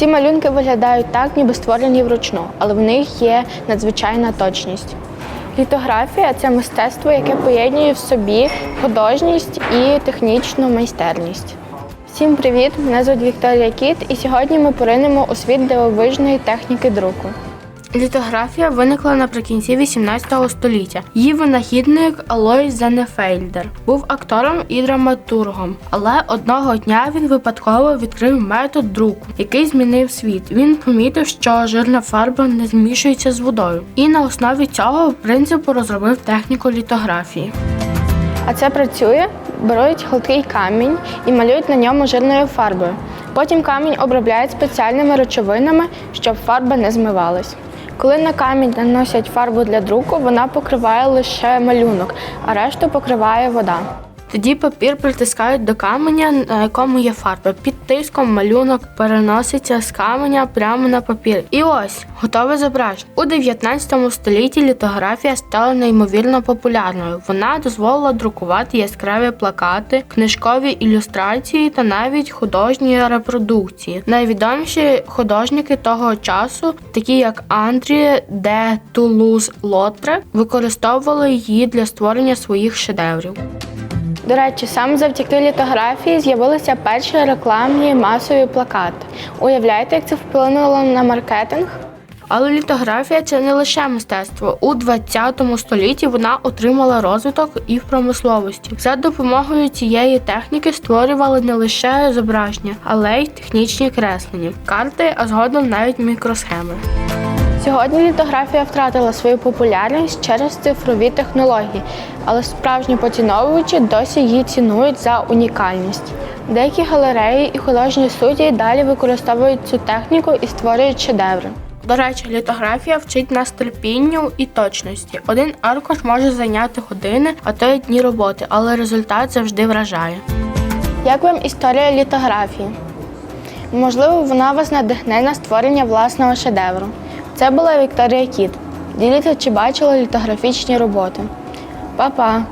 Ці малюнки виглядають так, ніби створені вручну, але в них є надзвичайна точність. Літографія це мистецтво, яке поєднує в собі художність і технічну майстерність. Всім привіт! Мене звуть Вікторія Кіт, і сьогодні ми поринемо у світ дивовижної техніки друку. Літографія виникла наприкінці 18 століття. Її винахідник Алой Зенефельдер був актором і драматургом, але одного дня він випадково відкрив метод друку, який змінив світ. Він помітив, що жирна фарба не змішується з водою, і на основі цього принципу розробив техніку літографії. А це працює. Беруть гладкий камінь і малюють на ньому жирною фарбою. Потім камінь обробляють спеціальними речовинами, щоб фарба не змивалась. Коли на камінь наносять фарбу для друку, вона покриває лише малюнок, а решту покриває вода. Тоді папір притискають до каменя, на якому є фарба. Під тиском малюнок переноситься з каменя прямо на папір. І ось готове зображення. У 19 столітті літографія стала неймовірно популярною. Вона дозволила друкувати яскраві плакати, книжкові ілюстрації та навіть художні репродукції. Найвідоміші художники того часу, такі як Андрі де Тулуз Лотре, використовували її для створення своїх шедеврів. До речі, саме завдяки літографії з'явилися перші рекламні масові плакати. Уявляєте, як це вплинуло на маркетинг? Але літографія це не лише мистецтво. У 20 столітті вона отримала розвиток і в промисловості. За допомогою цієї техніки створювали не лише зображення, але й технічні креслення, карти, а згодом навіть мікросхеми. Сьогодні літографія втратила свою популярність через цифрові технології, але справжні поціновувачі досі її цінують за унікальність. Деякі галереї і художні студії далі використовують цю техніку і створюють шедеври. До речі, літографія вчить нас терпінню і точності. Один аркуш може зайняти години, а то й дні роботи, але результат завжди вражає. Як вам історія літографії? Можливо, вона вас надихне на створення власного шедевру. Це була Вікторія Кіт. Діліться, чи бачила літографічні роботи. Па-па!